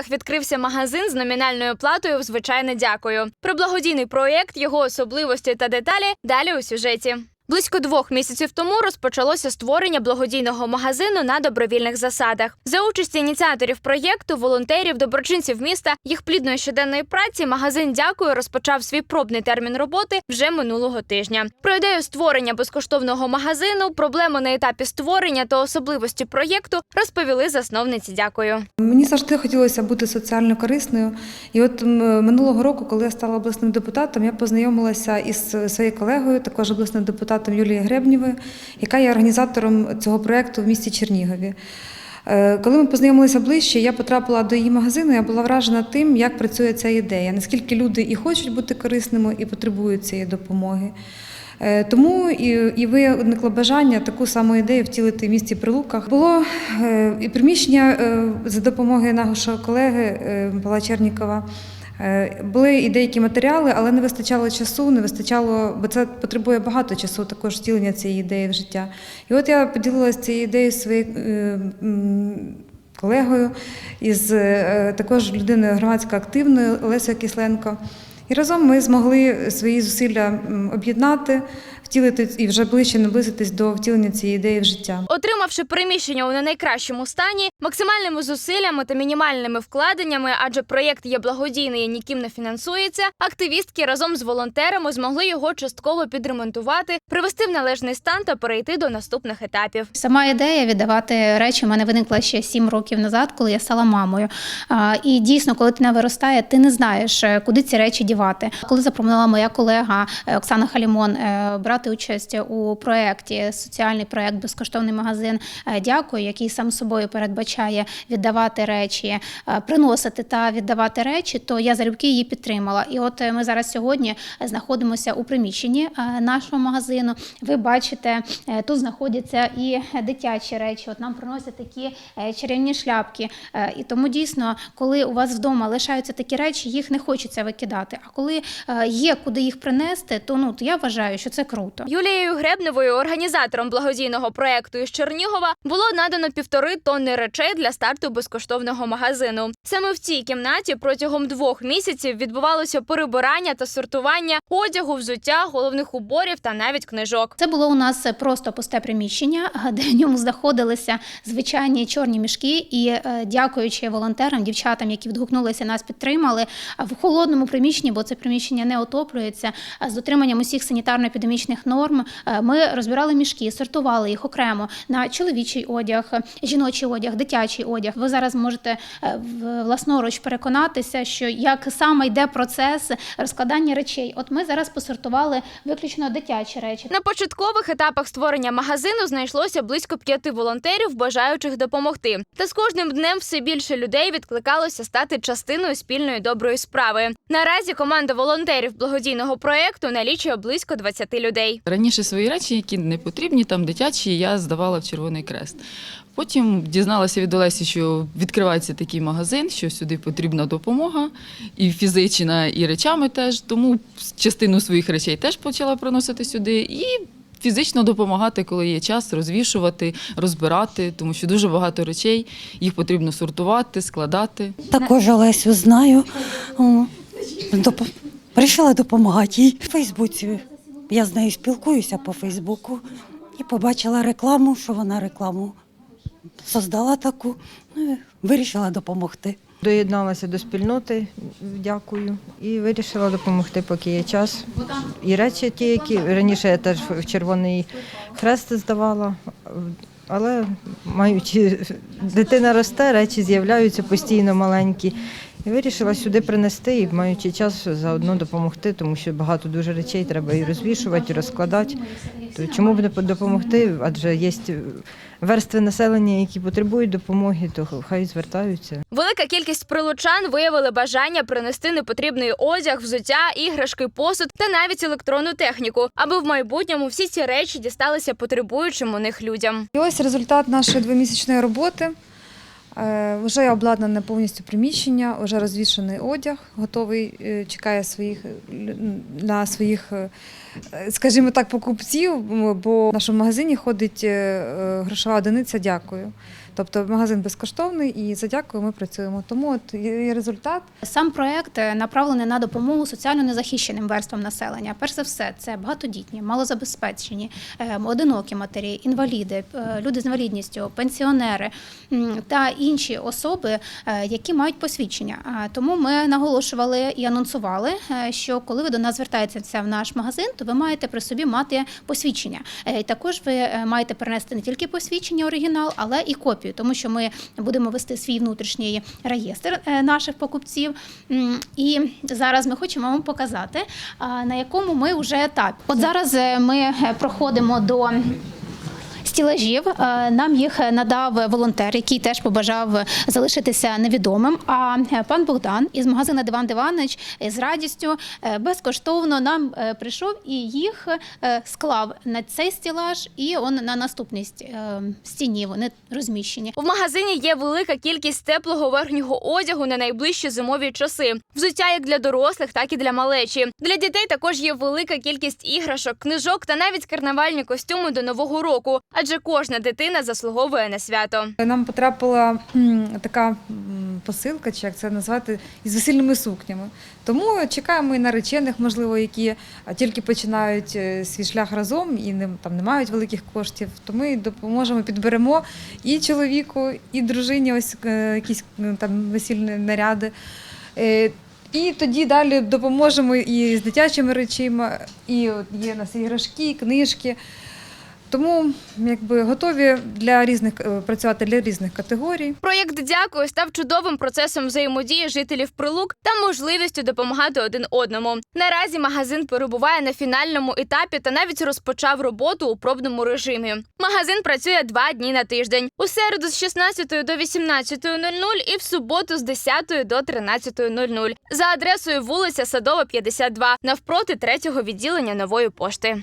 Прилуках відкрився магазин з номінальною платою звичайне дякую. Про благодійний проєкт, його особливості та деталі далі у сюжеті. Близько двох місяців тому розпочалося створення благодійного магазину на добровільних засадах. За участі ініціаторів проєкту, волонтерів, доброчинців міста, їх плідної щоденної праці, магазин Дякую розпочав свій пробний термін роботи вже минулого тижня. Про ідею створення безкоштовного магазину, проблеми на етапі створення та особливості проєкту розповіли засновниці. Дякую. Мені завжди хотілося бути соціально корисною. І от минулого року, коли я стала обласним депутатом, я познайомилася із своєю колегою, також обласним депутатом Юлією Гребнєвою, яка є організатором цього проєкту в місті Чернігові. Е, Коли ми познайомилися ближче, я потрапила до її магазину. Я була вражена тим, як працює ця ідея, наскільки люди і хочуть бути корисними, і потребують цієї допомоги. Е, Тому і, і виникло бажання таку саму ідею втілити в місті Прилуках. Було е, і приміщення за допомогою нашого колеги Павла Чернікова. Е, Були і деякі матеріали, але не вистачало часу, не вистачало, бо це потребує багато часу, також втілення цієї ідеї в життя. І от я поділилася цією ідеєю своєю е, колегою, із е, також людиною громадсько активною Олесею Кисленко. І разом ми змогли свої зусилля об'єднати, втілити і вже ближче наблизитись до втілення цієї ідеї в життя. Отримавши приміщення у не найкращому стані, максимальними зусиллями та мінімальними вкладеннями, адже проєкт є благодійний і ніким не фінансується, активістки разом з волонтерами змогли його частково підремонтувати, привести в належний стан та перейти до наступних етапів. Сама ідея віддавати речі в мене виникла ще сім років назад, коли я стала мамою. І дійсно, коли ти не виростає, ти не знаєш, е, куди ці речі дівати. Коли запропонувала моя колега е, Оксана Халімон е, брати участь у проєкті, соціальний проєкт Безкоштовний магазин е, Дякую, який сам собою передбачає віддавати речі, е, приносити та віддавати речі, то я залюбки її підтримала. І от е, ми зараз сьогодні знаходимося у приміщенні нашого магазину. Ви бачите, тут знаходяться і дитячі речі. От нам приносять такі чарівні шляпки. І тому дійсно, коли у вас вдома лишаються такі речі, їх не хочеться викидати. А коли є куди їх принести, то ну то я вважаю, що це круто. Юлією Гребневою, організатором благодійного проєкту із Чернігова, було надано півтори тонни речей для старту безкоштовного магазину. Саме в цій кімнаті протягом двох місяців відбувалося перебирання та сортування одягу, взуття, головних уборів та навіть книжок. Це було у нас просто пусте приміщення, де в ньому знаходилися звичайні чорні мішки. І е, дякуючи волонтерам, дівчатам, які відгукнулися, нас підтримали в холодному приміщенні, бо це приміщення не отоплюється. З дотриманням усіх санітарно-епідемічних норм е, ми розбирали мішки, сортували їх окремо на чоловічий одяг, жіночий одяг, дитячий одяг. Ви зараз можете е, власноруч переконатися, що як саме йде процес розкладання речей. От ми зараз посортували виключно дитячі речі. На початкових етапах створення магазину знайшлося близько п'яти волонтерів, бажаючих допомогти. Та з кожним днем все більше людей відкликалося стати частиною спільної доброї справи. Наразі команда волонтерів благодійного проєкту налічує близько 20 людей. Раніше свої речі, які не потрібні, там дитячі, я здавала в Червоний Крест. Потім дізналася від Олесі, що відкривається такий магазин, що сюди потрібна допомога, і фізична, і речами теж. Тому частину своїх речей теж почала приносити сюди. І фізично допомагати, коли є час, розвішувати, розбирати, тому що дуже багато речей, їх потрібно сортувати, складати. Також Олесю знаю. Доп... Прийшла допомагати їй. В Фейсбуці я з нею спілкуюся по Фейсбуку і побачила рекламу, що вона рекламу создала таку, ну, вирішила допомогти. Доєдналася до спільноти, дякую, і вирішила допомогти, поки є час. І речі ті, які раніше я теж в Червоний Хрест здавала, але маючи дитина росте, речі з'являються постійно маленькі. І вирішила сюди принести і маючи час заодно допомогти, тому що багато дуже речей треба і розвішувати, і розкладати. То чому б не допомогти? Адже є верстви населення, які потребують допомоги, то хай звертаються. Велика кількість прилучан виявили бажання принести непотрібний одяг, взуття, іграшки, посуд та навіть електронну техніку, аби в майбутньому всі ці речі дісталися потребуючим у них людям. І ось результат нашої двомісячної роботи. Е, Вже обладнане повністю приміщення, вже розвішений одяг, готовий, е, чекає своїх на своїх, е, скажімо так, покупців, бо в нашому магазині ходить грошова одиниця. Дякую. Тобто магазин безкоштовний і за дякую ми працюємо. Тому от є результат. Сам проект е, направлений на допомогу соціально незахищеним верствам населення. Перш за все, це багатодітні, малозабезпечені, е, одинокі матері, інваліди, е, люди з інвалідністю, пенсіонери та інші особи, які мають посвідчення. Тому ми наголошували і анонсували, що коли ви до нас звертаєтеся в наш магазин, то ви маєте при собі мати посвідчення. І також ви маєте принести не тільки посвідчення оригінал, але і копію, тому що ми будемо вести свій внутрішній реєстр е, наших покупців. І зараз ми хочемо вам показати, на якому ми вже етапі. От зараз е, ми е, проходимо до. Стілажів Е, нам їх надав волонтер, який теж побажав залишитися невідомим. А е, пан Богдан із магазину Диван Диванич з радістю е, безкоштовно нам прийшов і їх склав на цей стілаж, і он на наступній стіні вони розміщені. В магазині є велика кількість теплого верхнього одягу на найближчі зимові часи. Взуття як для дорослих, так і для малечі. Для дітей також є велика кількість іграшок, книжок та навіть карнавальні костюми до нового року. Адже кожна дитина заслуговує на свято. Нам потрапила така посилка, чи як це назвати, із весільними сукнями. Тому чекаємо і наречених, можливо, які тільки починають е, свій шлях разом і не, там, не мають великих коштів. То ми допоможемо, підберемо і чоловіку, і дружині ось е, якісь е, там весільні наряди. Е, І тоді далі допоможемо і з дитячими речима, і є у нас іграшки, книжки. Тому якби готові для різних е, працювати для різних категорій. Проєкт Дякую став чудовим процесом взаємодії жителів прилук та можливістю допомагати один одному. Наразі магазин перебуває на фінальному етапі та навіть розпочав роботу у пробному режимі. Магазин працює два дні на тиждень у середу з 16 до 18.00 і в суботу з 10 до 13.00 за адресою вулиця Садова, 52, навпроти третього відділення нової пошти.